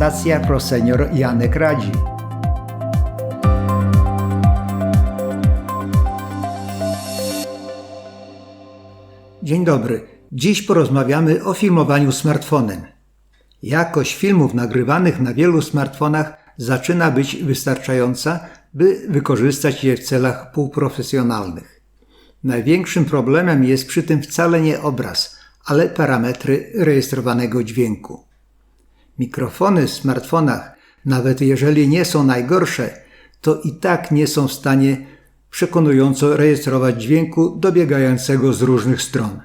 Stacja Prosenior Janek Radzi. Dzień dobry. Dziś porozmawiamy o filmowaniu smartfonem. Jakość filmów nagrywanych na wielu smartfonach zaczyna być wystarczająca, by wykorzystać je w celach półprofesjonalnych. Największym problemem jest przy tym wcale nie obraz, ale parametry rejestrowanego dźwięku. Mikrofony w smartfonach, nawet jeżeli nie są najgorsze, to i tak nie są w stanie przekonująco rejestrować dźwięku dobiegającego z różnych stron.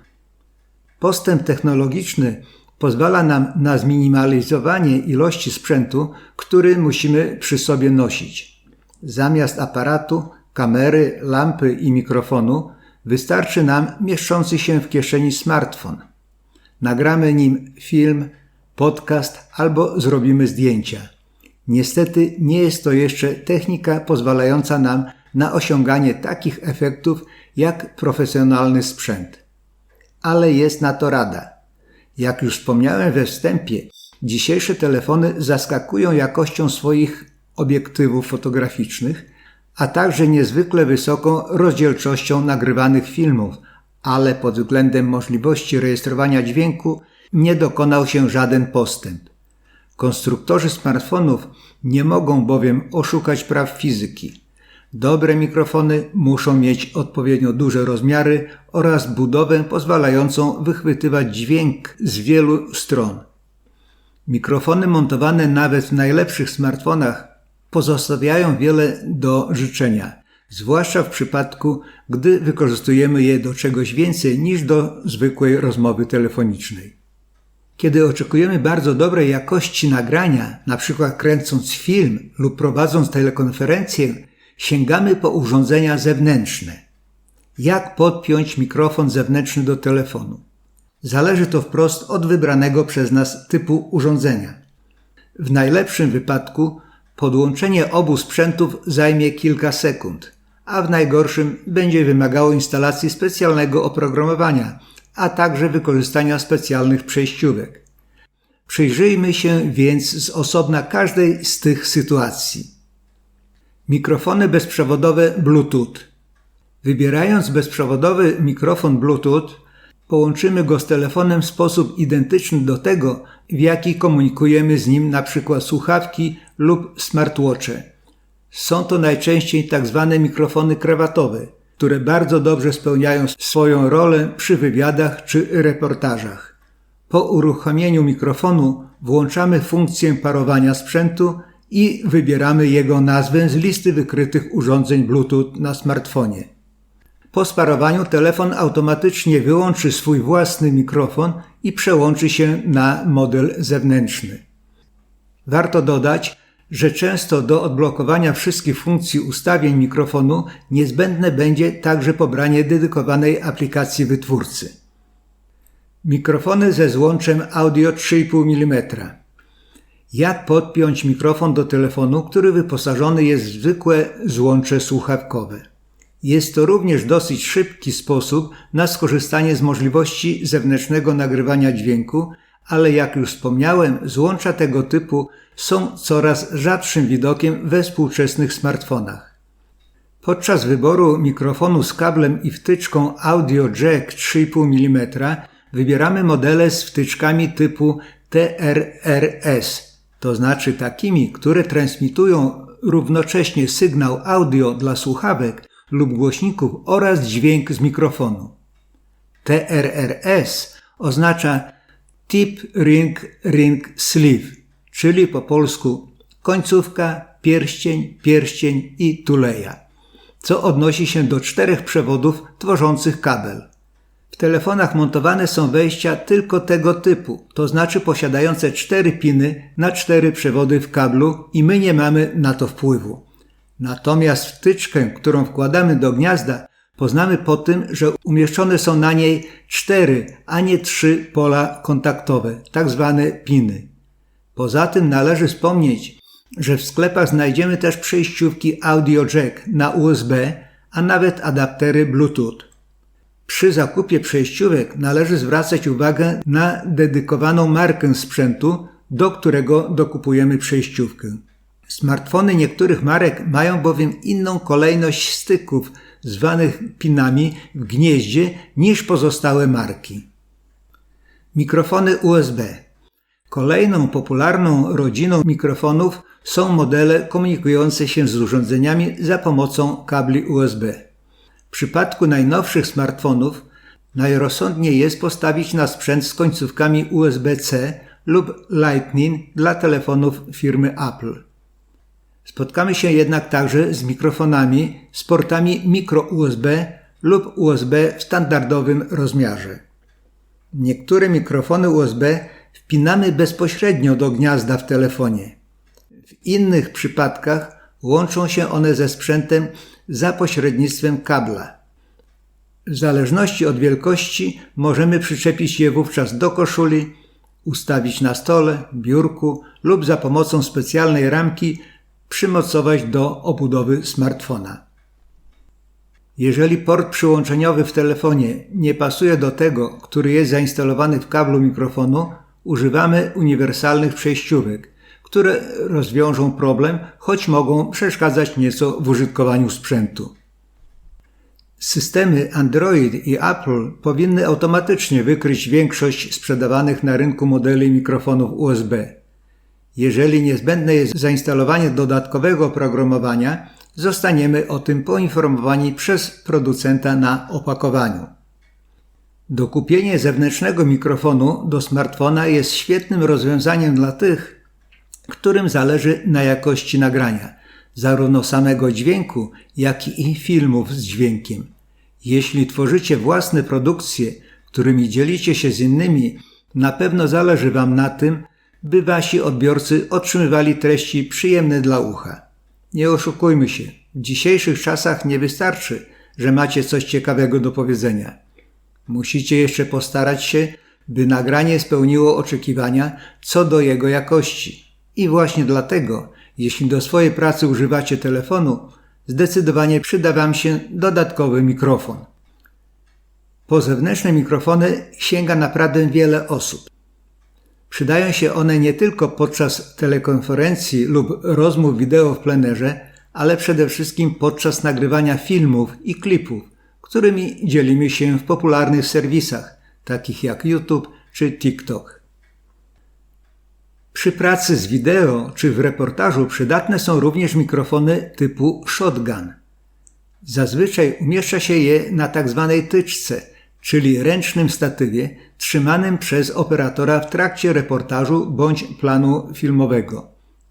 Postęp technologiczny pozwala nam na zminimalizowanie ilości sprzętu, który musimy przy sobie nosić. Zamiast aparatu, kamery, lampy i mikrofonu wystarczy nam mieszczący się w kieszeni smartfon. Nagramy nim film, podcast albo zrobimy zdjęcia. Niestety nie jest to jeszcze technika pozwalająca nam na osiąganie takich efektów jak profesjonalny sprzęt. Ale jest na to rada. Jak już wspomniałem we wstępie, dzisiejsze telefony zaskakują jakością swoich obiektywów fotograficznych, a także niezwykle wysoką rozdzielczością nagrywanych filmów, ale pod względem możliwości rejestrowania dźwięku nie dokonał się żaden postęp. Konstruktorzy smartfonów nie mogą bowiem oszukać praw fizyki. Dobre mikrofony muszą mieć odpowiednio duże rozmiary oraz budowę pozwalającą wychwytywać dźwięk z wielu stron. Mikrofony montowane nawet w najlepszych smartfonach pozostawiają wiele do życzenia, zwłaszcza w przypadku, gdy wykorzystujemy je do czegoś więcej niż do zwykłej rozmowy telefonicznej. Kiedy oczekujemy bardzo dobrej jakości nagrania, np. kręcąc film lub prowadząc telekonferencję, sięgamy po urządzenia zewnętrzne. Jak podpiąć mikrofon zewnętrzny do telefonu? Zależy to wprost od wybranego przez nas typu urządzenia. W najlepszym wypadku podłączenie obu sprzętów zajmie kilka sekund, a w najgorszym będzie wymagało instalacji specjalnego oprogramowania, a także wykorzystania specjalnych przejściówek. Przyjrzyjmy się więc z osobna każdej z tych sytuacji. Mikrofony bezprzewodowe Bluetooth. Wybierając bezprzewodowy mikrofon Bluetooth, połączymy go z telefonem w sposób identyczny do tego, w jaki komunikujemy z nim np. słuchawki lub smartwatche. Są to najczęściej tak zwane mikrofony krawatowe, które bardzo dobrze spełniają swoją rolę przy wywiadach czy reportażach. Po uruchomieniu mikrofonu włączamy funkcję parowania sprzętu i wybieramy jego nazwę z listy wykrytych urządzeń Bluetooth na smartfonie. Po sparowaniu telefon automatycznie wyłączy swój własny mikrofon i przełączy się na model zewnętrzny. Warto dodać, że często do odblokowania wszystkich funkcji ustawień mikrofonu niezbędne będzie także pobranie dedykowanej aplikacji wytwórcy. Mikrofony ze złączem audio 3,5 mm. Jak podpiąć mikrofon do telefonu, który wyposażony jest w zwykłe złącze słuchawkowe? Jest to również dosyć szybki sposób na skorzystanie z możliwości zewnętrznego nagrywania dźwięku, ale jak już wspomniałem, złącza tego typu są coraz rzadszym widokiem we współczesnych smartfonach. Podczas wyboru mikrofonu z kablem i wtyczką audio jack 3,5 mm wybieramy modele z wtyczkami typu TRRS, to znaczy takimi, które transmitują równocześnie sygnał audio dla słuchawek lub głośników oraz dźwięk z mikrofonu. TRRS oznacza Tip Ring Ring Sleeve, czyli po polsku końcówka, pierścień, pierścień i tuleja, co odnosi się do czterech przewodów tworzących kabel. W telefonach montowane są wejścia tylko tego typu, to znaczy posiadające cztery piny na cztery przewody w kablu i my nie mamy na to wpływu. Natomiast wtyczkę, którą wkładamy do gniazda, poznamy po tym, że umieszczone są na niej cztery, a nie trzy pola kontaktowe, tak zwane piny. Poza tym należy wspomnieć, że w sklepach znajdziemy też przejściówki audio jack na USB, a nawet adaptery Bluetooth. Przy zakupie przejściówek należy zwracać uwagę na dedykowaną markę sprzętu do którego dokupujemy przejściówkę. Smartfony niektórych marek mają bowiem inną kolejność styków, zwanych pinami w gnieździe, niż pozostałe marki. Mikrofony USB. Kolejną popularną rodziną mikrofonów są modele komunikujące się z urządzeniami za pomocą kabli USB. W przypadku najnowszych smartfonów najrozsądniej jest postawić na sprzęt z końcówkami USB-C lub Lightning dla telefonów firmy Apple. Spotkamy się jednak także z mikrofonami z portami micro USB lub USB w standardowym rozmiarze. Niektóre mikrofony USB wpinamy bezpośrednio do gniazda w telefonie. W innych przypadkach łączą się one ze sprzętem za pośrednictwem kabla. W zależności od wielkości możemy przyczepić je wówczas do koszuli, ustawić na stole, biurku lub za pomocą specjalnej ramki przymocować do obudowy smartfona. Jeżeli port przyłączeniowy w telefonie nie pasuje do tego, który jest zainstalowany w kablu mikrofonu, używamy uniwersalnych przejściówek, które rozwiążą problem, choć mogą przeszkadzać nieco w użytkowaniu sprzętu. Systemy Android i Apple powinny automatycznie wykryć większość sprzedawanych na rynku modeli mikrofonów USB. Jeżeli niezbędne jest zainstalowanie dodatkowego oprogramowania, zostaniemy o tym poinformowani przez producenta na opakowaniu. Dokupienie zewnętrznego mikrofonu do smartfona jest świetnym rozwiązaniem dla tych, którym zależy na jakości nagrania, zarówno samego dźwięku, jak i filmów z dźwiękiem. Jeśli tworzycie własne produkcje, którymi dzielicie się z innymi, na pewno zależy Wam na tym, by Wasi odbiorcy otrzymywali treści przyjemne dla ucha. Nie oszukujmy się, w dzisiejszych czasach nie wystarczy, że macie coś ciekawego do powiedzenia. Musicie jeszcze postarać się, by nagranie spełniło oczekiwania co do jego jakości. I właśnie dlatego, jeśli do swojej pracy używacie telefonu, zdecydowanie przyda Wam się dodatkowy mikrofon. Po zewnętrzne mikrofony sięga naprawdę wiele osób. Przydają się one nie tylko podczas telekonferencji lub rozmów wideo w plenerze, ale przede wszystkim podczas nagrywania filmów i klipów, którymi dzielimy się w popularnych serwisach, takich jak YouTube czy TikTok. Przy pracy z wideo czy w reportażu przydatne są również mikrofony typu shotgun. Zazwyczaj umieszcza się je na tzw. Tak tyczce, czyli ręcznym statywie trzymanym przez operatora w trakcie reportażu bądź planu filmowego.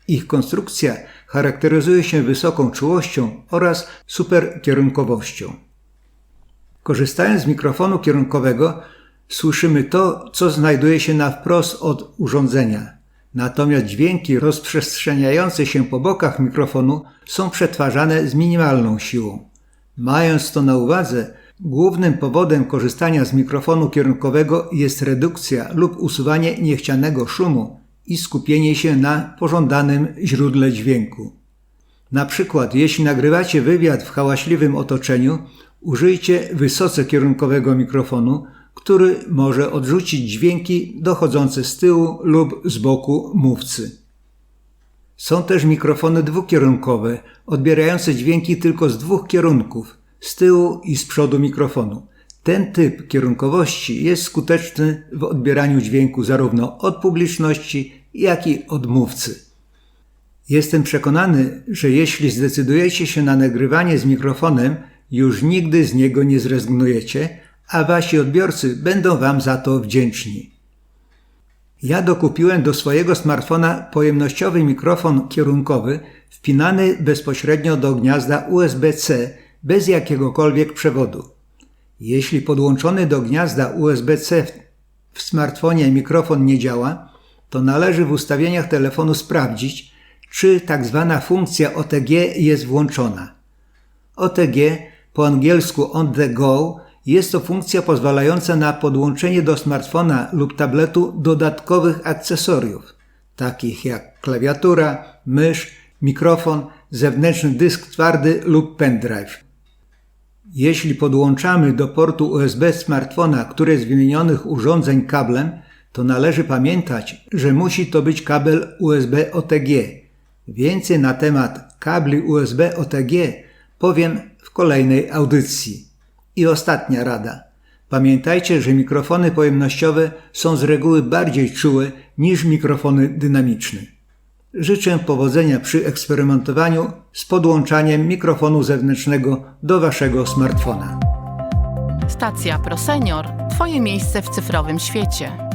Ich konstrukcja charakteryzuje się wysoką czułością oraz superkierunkowością. Korzystając z mikrofonu kierunkowego, słyszymy to, co znajduje się na wprost od urządzenia. Natomiast dźwięki rozprzestrzeniające się po bokach mikrofonu są przetwarzane z minimalną siłą. Mając to na uwadze, głównym powodem korzystania z mikrofonu kierunkowego jest redukcja lub usuwanie niechcianego szumu i skupienie się na pożądanym źródle dźwięku. Na przykład, jeśli nagrywacie wywiad w hałaśliwym otoczeniu, użyjcie wysoce kierunkowego mikrofonu, który może odrzucić dźwięki dochodzące z tyłu lub z boku mówcy. Są też mikrofony dwukierunkowe, odbierające dźwięki tylko z dwóch kierunków, z tyłu i z przodu mikrofonu. Ten typ kierunkowości jest skuteczny w odbieraniu dźwięku zarówno od publiczności, jak i od mówcy. Jestem przekonany, że jeśli zdecydujecie się na nagrywanie z mikrofonem, już nigdy z niego nie zrezygnujecie, a wasi odbiorcy będą wam za to wdzięczni. Ja dokupiłem do swojego smartfona pojemnościowy mikrofon kierunkowy wpinany bezpośrednio do gniazda USB-C bez jakiegokolwiek przewodu. Jeśli podłączony do gniazda USB-C w smartfonie mikrofon nie działa, to należy w ustawieniach telefonu sprawdzić, czy tak zwana funkcja OTG jest włączona. OTG, po angielsku on the go, jest to funkcja pozwalająca na podłączenie do smartfona lub tabletu dodatkowych akcesoriów, takich jak klawiatura, mysz, mikrofon, zewnętrzny dysk twardy lub pendrive. Jeśli podłączamy do portu USB smartfona któreś z wymienionych urządzeń kablem, to należy pamiętać, że musi to być kabel USB OTG. Więcej na temat kabli USB OTG powiem w kolejnej audycji. I ostatnia rada. Pamiętajcie, że mikrofony pojemnościowe są z reguły bardziej czułe niż mikrofony dynamiczne. Życzę powodzenia przy eksperymentowaniu z podłączaniem mikrofonu zewnętrznego do Waszego smartfona. Stacja ProSenior. Twoje miejsce w cyfrowym świecie.